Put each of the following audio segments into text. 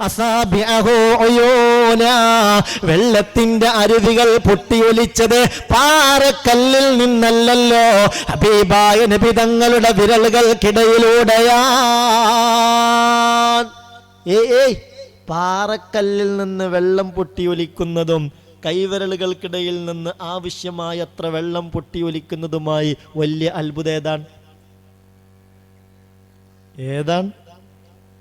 أصابعه عيون ഉയൂന. വെള്ളത്തിന്റെ അരുവികൾ പൊട്ടിയൊലിച്ചത് പാറക്കല്ലിൽ നിന്നല്ലല്ലോ. ഹബീബായ നബി തങ്ങളുടെ വിരലുകൾക്കിടയിലൂടെയാ ഏയ് പാറക്കല്ലിൽ നിന്ന് വെള്ളം പൊട്ടിയൊലിക്കുന്നതും കൈവിരലുകൾക്കിടയിൽ നിന്ന് ആവശ്യമായത്ര വെള്ളം പൊട്ടിയൊലിക്കുന്നതുമായി വലിയ അത്ഭുതം ഏതാണ്? ഏതാണ്?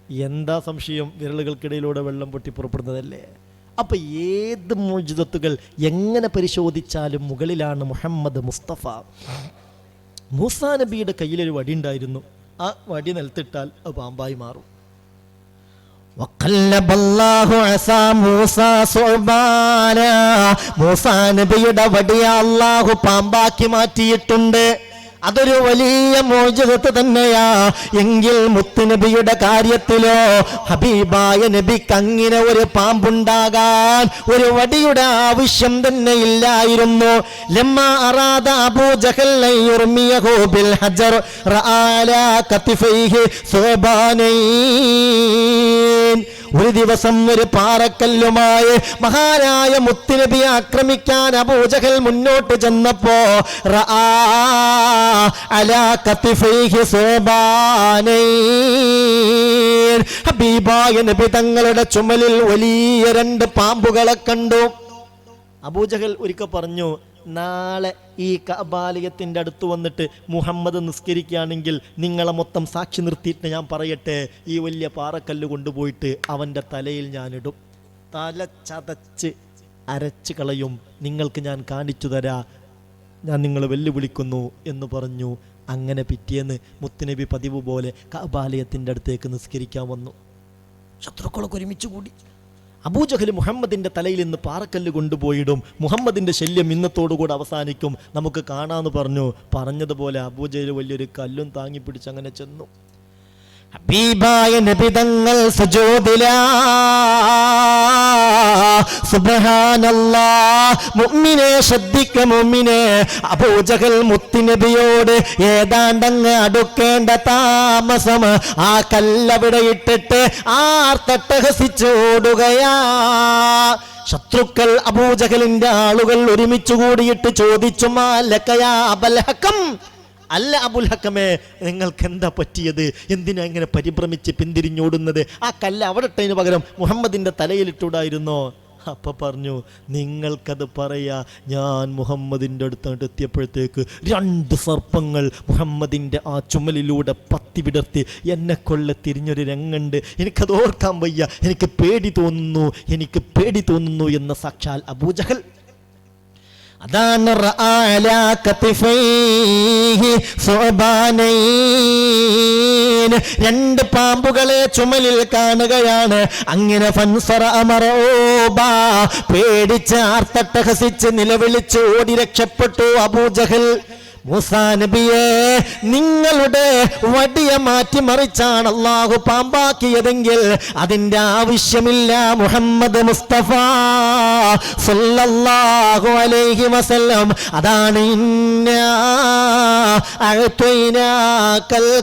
എന്താ സംശയം? വിരലുകൾക്കിടയിലൂടെ വെള്ളം പൊട്ടി പുറപ്പെടുന്നതല്ലേ അപ്പോൾ ഏത് മുഴുതത്തുകൾ എങ്ങനെ പരിശോധിച്ചാലും മുകളിലാണ് മുഹമ്മദ് മുസ്തഫ? മൂസാ നബിയുടെ കയ്യിലൊരു വടി ഉണ്ടായിരുന്നു. ആ വടി നിലത്തിട്ടാൽ അത് പാമ്പായി മാറും. മൂസാ നബിയുടെ വടിയ അള്ളാഹു പാമ്പാക്കി മാറ്റിയിട്ടുണ്ട്. അതൊരു വലിയ മോചകത്ത് തന്നെയാ. എങ്കിൽ മുത്തുനബിയുടെ കാര്യത്തിലോ ഹബീബായ നബിക്ക് അങ്ങനെ ഒരു പാമ്പുണ്ടാകാൻ ഒരു വടിയുടെ ആവശ്യം തന്നെ ഇല്ലായിരുന്നു. ലമ്മ അറാദ അബൂ ജഹൽ ബിൽ ഹജർ ഒരു ദിവസം ഒരു പാറക്കല്ലുമായി മഹാനായ മുത്തുനബിയെ ആക്രമിക്കാൻ അബൂജഹൽ മുന്നോട്ട് ചെന്നപ്പോ ഹബീബായ നബി തങ്ങളുടെ ചുമലിൽ വലിയ രണ്ട് പാമ്പുകളെ കണ്ടു. അബൂജഹൽ ഒരിക്കൽ പറഞ്ഞു നാളെ ഈ കബാലയത്തിന്റെ അടുത്ത് വന്നിട്ട് മുഹമ്മദ് നിസ്കരിക്കുകയാണെങ്കിൽ നിങ്ങളെ മൊത്തം സാക്ഷി നിർത്തിയിട്ട് ഞാൻ പറയട്ടെ ഈ വലിയ പാറക്കല്ല് കൊണ്ടുപോയിട്ട് അവന്റെ തലയിൽ ഞാനിടും. തല ചതച്ച് അരച്ച് കളയും. നിങ്ങൾക്ക് ഞാൻ കാണിച്ചു തരാ ഞാൻ നിങ്ങളെ വെല്ലുവിളിക്കുന്നു എന്ന് പറഞ്ഞു. അങ്ങനെ പിറ്റേന്ന് മുത്തുനബി പതിവ് പോലെ കബാലയത്തിന്റെ അടുത്തേക്ക് നിസ്കരിക്കാൻ വന്നു. ശത്രുക്കളൊക്കെ ഒരുമിച്ച് കൂടി. അബൂജഹൽ മുഹമ്മദിന്റെ തലയിൽ നിന്ന് പാറക്കല്ല് കൊണ്ടുപോയിടും. മുഹമ്മദിന്റെ ശല്യം ഇന്നത്തോടുകൂടെ അവസാനിക്കും. നമുക്ക് കാണാമെന്ന് പറഞ്ഞു. പറഞ്ഞതുപോലെ അബൂജഹൽ വലിയൊരു കല്ലും താങ്ങി പിടിച്ച് അങ്ങനെ ചെന്നു. ഹബീബായ നബിതങ്ങൾ സജോദില മുഅ്മിനെ ശ്രദ്ധിക്ക മുഅ്മിനെ. അബൂജഹൽ മുത്തിനബിയോട് ഏതാണ്ടങ്ങ് അടുക്കേണ്ട താമസം ആ കല്ലവിടെ ഇട്ടിട്ട് ആർത്തട്ടഹസിച്ചോടുകയാ ശത്രുക്കൾ അബൂജഹലിന്റെ ആളുകൾ ഒരുമിച്ചു കൂടിയിട്ട് ചോദിച്ചു മാലക്കയാ അബൽഹക്കം അല്ല അബുൽ ഹക്കമേ നിങ്ങൾക്ക് എന്താ പറ്റിയത്? എന്തിനാ ഇങ്ങനെ പരിഭ്രമിച്ച് പിന്തിരിഞ്ഞോടുന്നത്? ആ കല്ല് അവിടെ ഇട്ടതിന് പകരം മുഹമ്മദിന്റെ തലയിലിട്ടൂടായിരുന്നോ? അപ്പൊ പറഞ്ഞു നിങ്ങൾക്കത് പറയാ ഞാൻ മുഹമ്മദിന്റെ അടുത്തോട്ട് എത്തിയപ്പോഴത്തേക്ക് രണ്ട് സർപ്പങ്ങൾ മുഹമ്മദിന്റെ ആ ചുമലിലൂടെ പത്തി വിടർത്തി എന്നെ കൊള്ള തിരിഞ്ഞൊരു രംഗുണ്ട്. എനിക്കത് ഓർക്കാൻ വയ്യ. എനിക്ക് പേടി തോന്നുന്നു. എനിക്ക് പേടി തോന്നുന്നു എന്ന സാക്ഷാൽ അബൂജഹൽ അതാണ്. രണ്ട് പാമ്പുകളെ ചുമലിൽ കാണുകയാണ് അങ്ങനെ ഫൻസറ അമറോബ പേടിച്ച് ആർത്തട്ടഹസിച്ച് നിലവിളിച്ച് ഓടി രക്ഷപ്പെട്ടു അബൂജഹൽ മൂസാ നബിയെ നിങ്ങളുടെ വടിയ മാറ്റിമറിച്ചാണ് അള്ളാഹു പാമ്പാക്കിയതെങ്കിൽ അതിന്റെ ആവശ്യമില്ല. മുഹമ്മദ് മുസ്തഫ സല്ലല്ലാഹു അലൈഹി വസല്ലം. അതാണ് ഇന്നാ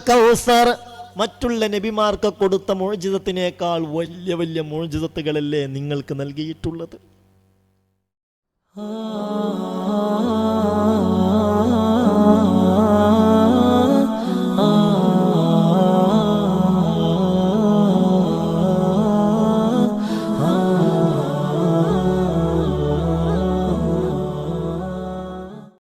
കൗസർ. മറ്റുള്ള നബിമാർക്ക് കൊടുത്ത മോചിതത്തിനേക്കാൾ വലിയ വലിയ മോചിതത്തുകളല്ലേ നിങ്ങൾക്ക് നൽകിയിട്ടുള്ളത്? ആ.